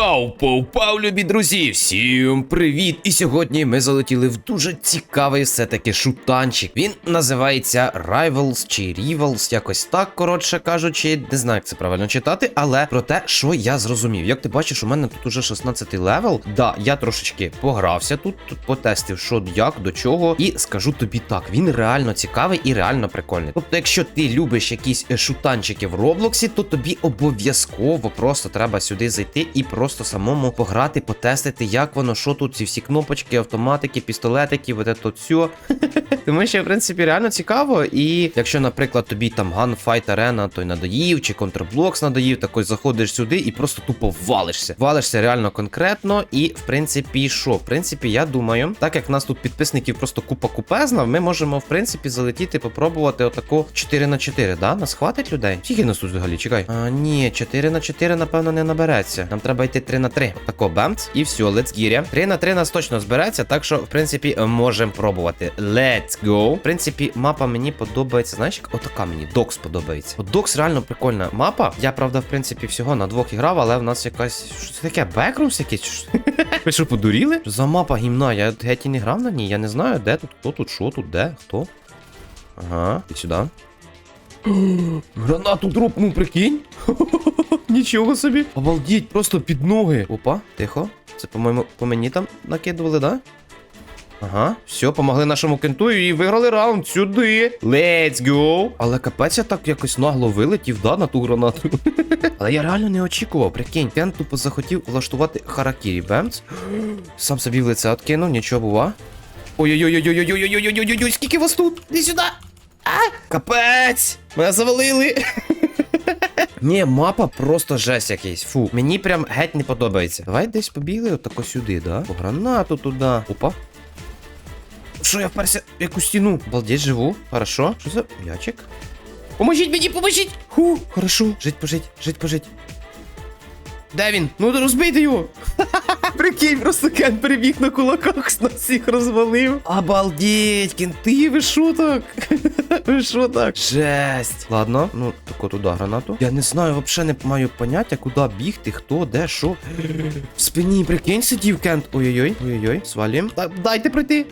Йоу, повпав, любі друзі! Всім привіт! І сьогодні ми залетіли в дуже цікавий все-таки шутанчик. Він називається Rivals чи Rivals, якось так, коротше кажучи, не знаю, як це правильно читати, але про те, що я зрозумів. Як ти бачиш, у мене тут уже 16 левел. Да, я трошечки погрався тут, тут потестив, що як, до чого. І скажу тобі так, він реально цікавий і реально прикольний. Тобто, якщо ти любиш якісь е, шутанчики в Роблоксі, то тобі обов'язково просто треба сюди зайти і просто самому пограти, потестити, як воно, що тут, ці всі кнопочки, автоматики, пістолетики, вот это все. Тому що, в принципі, реально цікаво. І якщо, наприклад, тобі там Gunfight Arena той надоїв, чи Counterblocks надоїв, так ось заходиш сюди і просто тупо валишся. Валишся реально конкретно. І, в принципі, що? В принципі, я думаю, так як в нас тут підписників просто купа купезна, ми можемо, в принципі, залетіти, попробувати отаку 4 на 4 да? Нас хватить людей? Скільки нас тут взагалі? Чекай. А, ні, 4 на 4, напевно, не набереться. Нам треба йти 3 на 3. Отако, бамц. І все, let's гіря. 3 на 3 нас точно збереться, так що, в принципі, можемо пробувати. Let's go. В принципі, мапа мені подобається. Знаєш, як отака мені Докс подобається. От Докс реально прикольна мапа. Я, правда, в принципі, всього на двох іграв, але в нас якась. Що це таке? Бекрумс якийсь? Ви що, подуріли? За мапа гімна? Я геть і не грав на ній. Я не знаю, де тут, хто тут, що тут, де, хто. Ага, і сюди. Гранату дропнув, прикинь. Нічого собі. Обалдіть, просто під ноги. Опа, тихо. Це, по-моєму, по мені там накидували, да? Ага, все, помогли нашому кенту і виграли раунд сюди. Let's go. Але капець я так якось нагло вилетів, да, на ту гранату. Але я реально не очікував, прикинь, Кент тупо захотів влаштувати харакірі, бемц. Сам собі в лице откинув, нічого бува. Ой-ой-ой-ой-ой-ой-ой-ой-ой-ой-ой, скільки вас тут? Іди сюди. А! Капець! Мене завалили. Ні, мапа просто жесть якийсь. Фу. Мені прям геть не подобається. Давай десь побігли отако сюди, да? По гранату туди. Опа. Що я вперся яку стіну? Балдеть, живу. Хорошо. Що за ячик? Поможіть мені, поможіть! Ху, хорошо. Жить пожить, жить пожить. Де він? Ну розбийте його! Прикинь, просто Кен перебіг на кулаках, нас всіх розвалив. Обалдеть, кенти, ви шо так? Ви шо так? Жесть. Ладно, ну тако туди гранату. Я не знаю, вообще не маю поняття, куди бігти, хто, де, що. В спині, прикинь, сидів Кент. Ой-ой-ой, ой-ой-ой, свалім. Дайте пройти.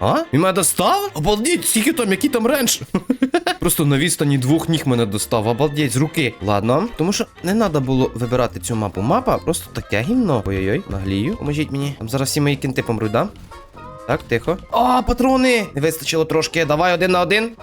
А? Він мене достав? Обалдіть, скільки там, який там ренж? Просто на відстані двох ніг мене достав, обалдеть, з руки. Ладно, тому що не треба було вибирати цю мапу. Мапа просто таке гімно. Ой-ой-ой, наглію. Поможіть мені. Там зараз всі мої кінти помруть, да? Так, тихо. А, патрони! Не вистачило трошки. Давай один на один.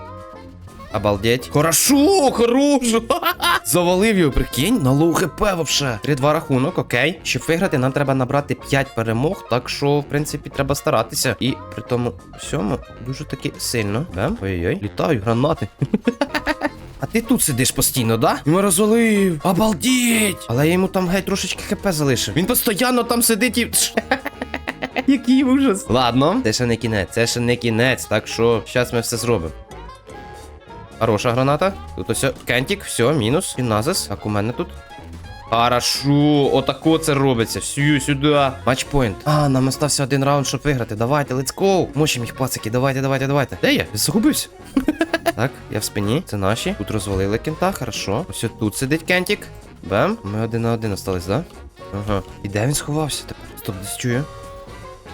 Обалдеть. Хорошо, хорошо. Завалив його, прикинь, на лоу хп вообще. 3-2 рахунок, окей. Щоб виграти, нам треба набрати 5 перемог, так що, в принципі, треба старатися. І при тому всьому дуже таки сильно. Бем? Ой-ой, літають гранати. А ти тут сидиш постійно, да? Йому розвалив. Обалдіть! Але я йому там геть трошечки хп залишив. Він постійно там сидить і. Який ужас. Ладно, це ще не кінець, це ще не кінець, так що зараз ми все зробимо. Хороша граната. Тут ось кентік, все, мінус. І назис. Так у мене тут. Хорошо, отако це робиться. Всю сюди. Матчпойнт. А, нам остався один раунд, щоб виграти. Давайте, let's go. Мочим їх пацики. Давайте, давайте, давайте. Де я? Загубився. так, я в спині. Це наші. Тут розвалили кента, хорошо. Ось тут сидить кентік. Бем. Ми один на один остались, да? Ага. І де він сховався тепер? Стоп, десь чую.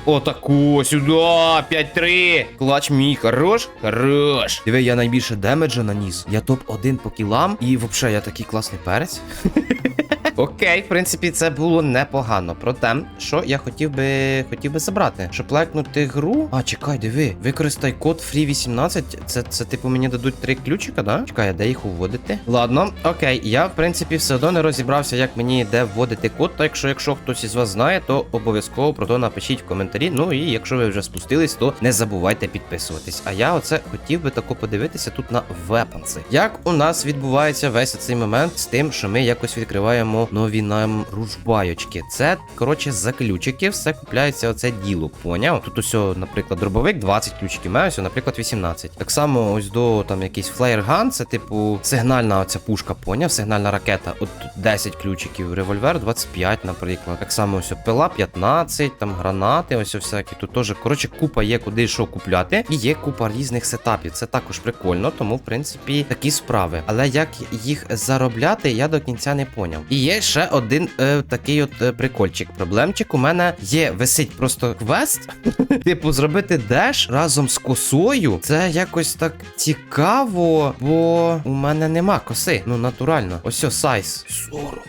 Отаку, сюди, 5-3. Клач мій, хорош? Хорош. Диви, я найбільше демеджа наніс. Я топ-1 по кілам. І взагалі я такий класний перець. Окей, в принципі, це було непогано. Проте, що я хотів би хотів би забрати. Щоб лекнути гру. А, чекай, диви. Використай код FREE18. Це, це типу, мені дадуть три ключика, да? Чекай, де їх вводити? Ладно, окей, я, в принципі, все одно не розібрався, як мені де вводити код. Так що, якщо хтось із вас знає, то обов'язково про то напишіть в коментарі. Ну і якщо ви вже спустились, то не забувайте підписуватись. А я оце хотів би тако подивитися тут на вепанси. Як у нас відбувається весь цей момент з тим, що ми якось відкриваємо нові нам ружбайочки. Це, коротше, за ключики все купляється оце діло, поняв? Тут ось, наприклад, дробовик 20 ключиків, має ось, наприклад, 18. Так само ось до там якийсь флеєрган, це типу сигнальна оця пушка, поняв? Сигнальна ракета. От 10 ключиків, револьвер 25, наприклад. Так само ось пила 15, там гранати, ось всякі. Тут теж, коротше, купа є куди що купляти. І є купа різних сетапів. Це також прикольно, тому, в принципі, такі справи. Але як їх заробляти, я до кінця не поняв. І є ще один е, такий от е, прикольчик. Проблемчик у мене є, висить просто квест. типу, зробити деш разом з косою. Це якось так цікаво, бо у мене нема коси. Ну, натурально. Ось сайз. 40.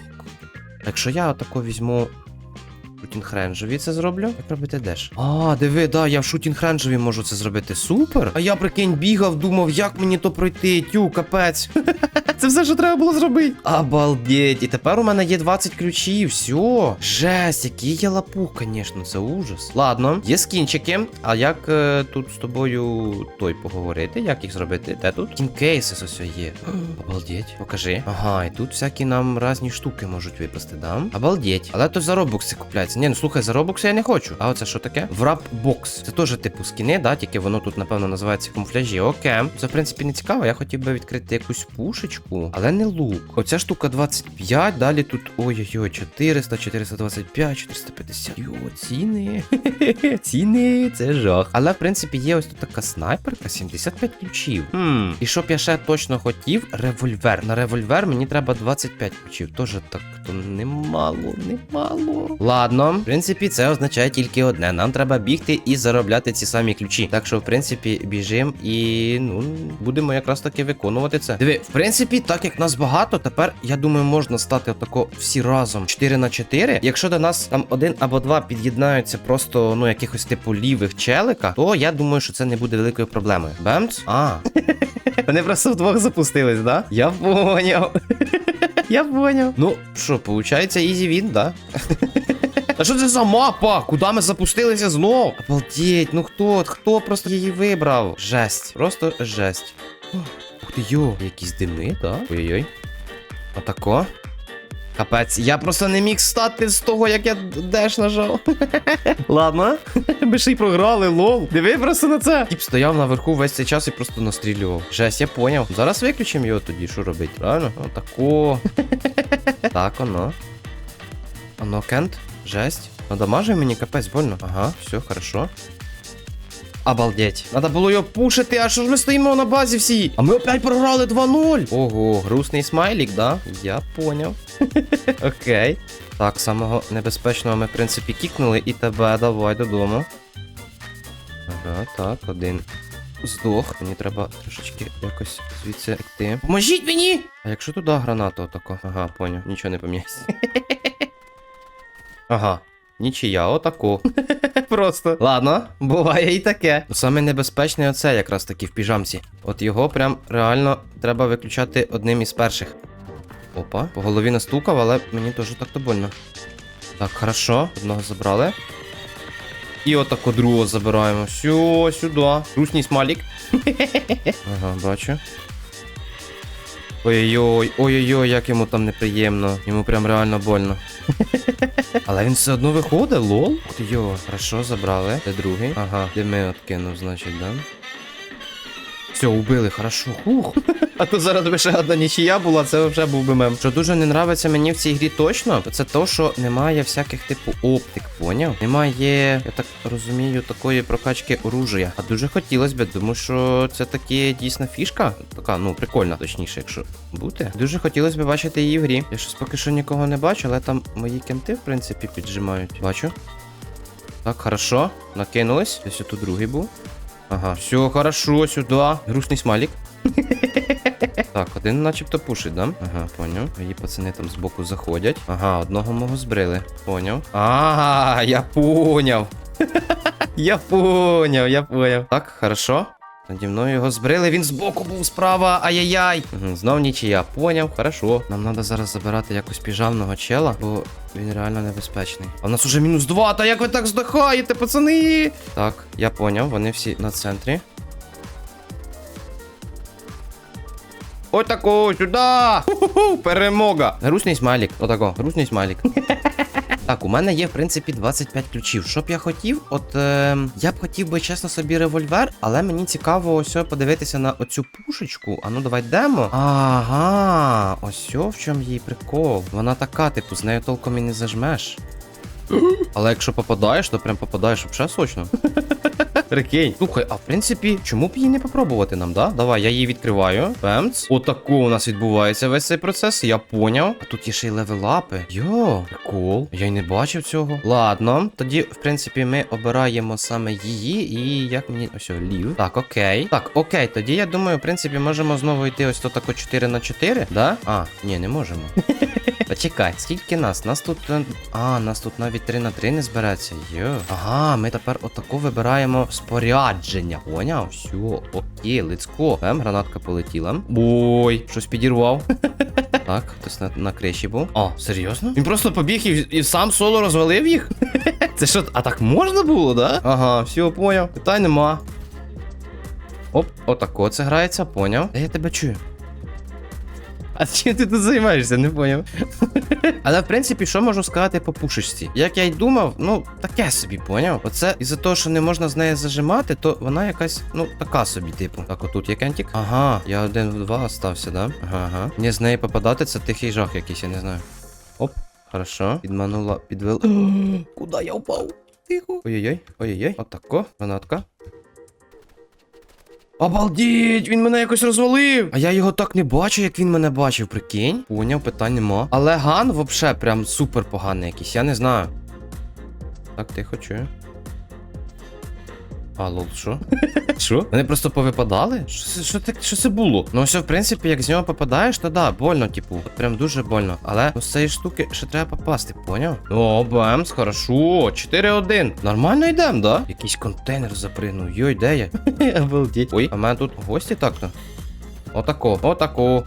Якщо я отако візьму. Шутінг ренджові це зроблю. Як робити деш? А, диви, да, я в шутінг ренджові можу це зробити. Супер. А я прикинь, бігав, думав, як мені то пройти. Тю, капець. Це все, що треба було зробити. Обалдеть. І тепер у мене є 20 ключів. Все. Жесть, який я лапух, звісно, це ужас. Ладно, є скінчики. А як е, тут з тобою той поговорити? Як їх зробити? Де тут? Кінкейси ось є. Обалдеть. Покажи. Ага, і тут всякі нам різні штуки можуть випасти, да? Обалдеть. Але то за робокси купляється. Ні, ну слухай, за робокси я не хочу. А оце що таке? Врап бокс. Це теж типу скіни, да? Тільки воно тут, напевно, називається камуфляжі. Окей. Це, в принципі, не цікаво. Я хотів би відкрити якусь пушечку, але не лук. Оця штука 25, далі тут ой-ой-ой, 400, 425, 450. Йо, ціни. ціни, це жах. Але в принципі є ось тут така снайперка, 75 ключів. Хм. І щоб я ще точно хотів, револьвер. На револьвер мені треба 25 ключів. Тоже так то немало, немало. Ладно, в принципі, це означає тільки одне. Нам треба бігти і заробляти ці самі ключі. Так що, в принципі, біжим і ну будемо якраз таки виконувати це. Диви, в принципі, так як нас багато, тепер я думаю, можна стати отако всі разом 4 на 4. Якщо до нас там один або два під'єднаються просто ну якихось типу лівих челика, то я думаю, що це не буде великою проблемою. Бемц? А. Вони просто вдвох запустились, да? Я поняв. Я поняв. Ну, що, виходить, ізі він, да? А що це за мапа? Куди ми запустилися знов? Обалдеть, ну хто? Хто просто її вибрав? Жесть. Просто жесть. Ух ти йо, якісь дими, да? Ой-ой-ой. Отако. Капець, я просто не міг стати з того, як я деш нажав. Ладно. Ми ще й програли, лол. Диви просто на це. Тіп стояв наверху весь цей час і просто настрілював. Жесть, я поняв. Зараз виключимо його тоді, що робить, правильно? Отако. так, оно. Оно, Кент. Жесть. Надамажив мені капець больно. Ага, все, хорошо. Обалдеть. Надо було його пушити, а що ж ми стоїмо на базі всі? А ми опять програли 2-0. Ого, грустний смайлік, да? Я поняв. Окей. Так, самого небезпечного ми, в принципі, кікнули, і тебе давай додому. Ага, так, один. Здох. Мені треба трошечки якось звідси йти. Поможіть мені! А якщо туди гранату отако? Ага, поняв, нічого не поміняється. Ага. Нічия, отако. Просто. Ладно, буває і таке. Саме небезпечне оце якраз таки в піжамці. От його прям реально треба виключати одним із перших. Опа, по голові настукав, але мені теж так то больно. Так, хорошо, одного забрали. І отако другого забираємо. Все, сюди. Русній смалік. ага, бачу. Ой-ой-ой, ой-ой-ой, як йому там неприємно. Йому прям реально больно. Але він все одно виходить, лол. Йо, хорошо, забрали. Це другий? Ага, де ми откинув, значить, да? Все, убили, хорошо. Хух. А то зараз би ще одна нічия була, це вже був би мем. Що дуже не нравиться мені в цій грі точно, то це то, що немає всяких типу оптик, поняв? Немає, я так розумію, такої прокачки оружия. А дуже хотілося б, тому що це таки дійсна фішка. Така, ну, прикольна, точніше, якщо бути. Дуже хотілося б бачити її в грі. Я щось поки що нікого не бачу, але там мої кенти, в принципі, піджимають. Бачу. Так, хорошо. Накинулись. Десь тут другий був. Ага, все, хорошо, сюди. Грустний смайлик. Так, один начебто пушить, да? Ага, поняв. Мої пацани там збоку заходять. Ага, одного мого збрили. Поняв. А, я поняв. я поняв, я поняв. Так, хорошо. Наді мною його збрили, він збоку був справа, ай-яй-яй. Знов нічия, поняв, хорошо. Нам треба зараз забирати якось піжамного чела, бо він реально небезпечний. А в нас уже мінус два, та як ви так здихаєте, пацани? Так, я поняв, вони всі на центрі. Отако, сюди! Ху-ху-ху, перемога! Грустний смайлік, отако, грустний смайлік. Так, у мене є, в принципі, 25 ключів. Що б я хотів? От е, я б хотів би, чесно собі, револьвер, але мені цікаво ось подивитися на оцю пушечку. А ну давай йдемо. Ага, ось в чому її прикол. Вона така, типу, з нею толком і не зажмеш. Але якщо попадаєш, то прям попадаєш взагалі сочно. Прикинь. Слухай, а в принципі, чому б її не попробувати нам, да? Давай, я її відкриваю. Пемц. Отако у нас відбувається весь цей процес, я поняв. А тут є ще й левелапи. Йо, прикол. Я й не бачив цього. Ладно, тоді, в принципі, ми обираємо саме її, і як мені. Ось, лів. Так, окей. Так, окей, тоді я думаю, в принципі, можемо знову йти ось то тако 4 на 4, да? А, ні, не можемо. Та чекай, скільки нас? Нас тут. е, А, нас тут навіть 3 на 3 не збереться. Йо. Ага, ми тепер отако вибираємо спорядження. Поняв? Все, окей, let's go. Ем, гранатка полетіла. Ой, щось підірвав. Так, хтось на, на криші був. О, серйозно? Він просто побіг і, і сам соло розвалив їх? Це що, а так можна було, да? Ага, все, поняв. Питань нема. Оп, отако це грається, поняв. Де я тебе чую? А чим ти тут займаєшся, не поняв. Але в принципі, що можу сказати по пушечці? Як я й думав, ну таке собі, поняв? Оце із-за того, що не можна з нею зажимати, то вона якась, ну, така собі, типу. Так, отут є кентик. Ага, я один в два остався, да? Ага, ага. Мені з неї попадати, це тихий жах якийсь, я не знаю. Оп, хорошо. Підманула, підвела. Куда я впав? Тихо. Ой-ой-ой, ой-ой-ой. Отако, гранатка. Обалдіть, він мене якось розвалив. А я його так не бачу, як він мене бачив, прикинь. Поняв, питань нема. Але ган взагалі, прям супер поганий якийсь, я не знаю. Так, тихо, чую. А, лол, що? Що? Вони просто повипадали? Що так, що це було? Ну, все, в принципі, як з нього попадаєш, то да, больно, типу. От прям дуже больно. Але ну, з цієї штуки ще треба попасти, поняв? О, бемс, хорошо. 4-1. Нормально йдем, да? Якийсь контейнер запригнув. Йой, де я? Обалдіть. Ой, а в мене тут гості так-то. Отако, отако.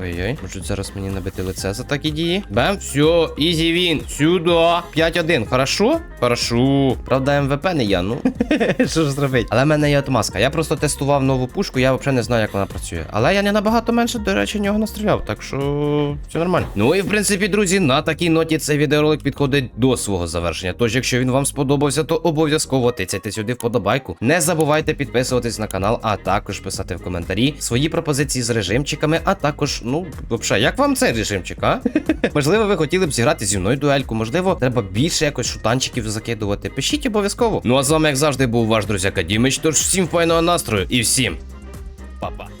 Ой-ой, можуть зараз мені набити лице за такі дії. Бем, все, ізі він. Сюди. 5-1. Хорошо? Хорошо. Правда, МВП не я, ну. Що ж зробити? Але в мене є отмазка. Я просто тестував нову пушку, я взагалі не знаю, як вона працює. Але я не набагато менше, до речі, нього настріляв, так що все нормально. Ну і в принципі, друзі, на такій ноті цей відеоролик підходить до свого завершення. Тож, якщо він вам сподобався, то обов'язково тицяйте сюди вподобайку. Не забувайте підписуватись на канал, а також писати в коментарі свої пропозиції з режимчиками, а також, ну, взагалі, як вам цей режимчик, а? Можливо, ви хотіли б зіграти зі мною дуельку, можливо, треба більше якось шутанчиків закидувати. Пишіть обов'язково. Ну а з вами, як завжди, був ваш друзяка Дімич. Тож всім файного настрою і всім па-па.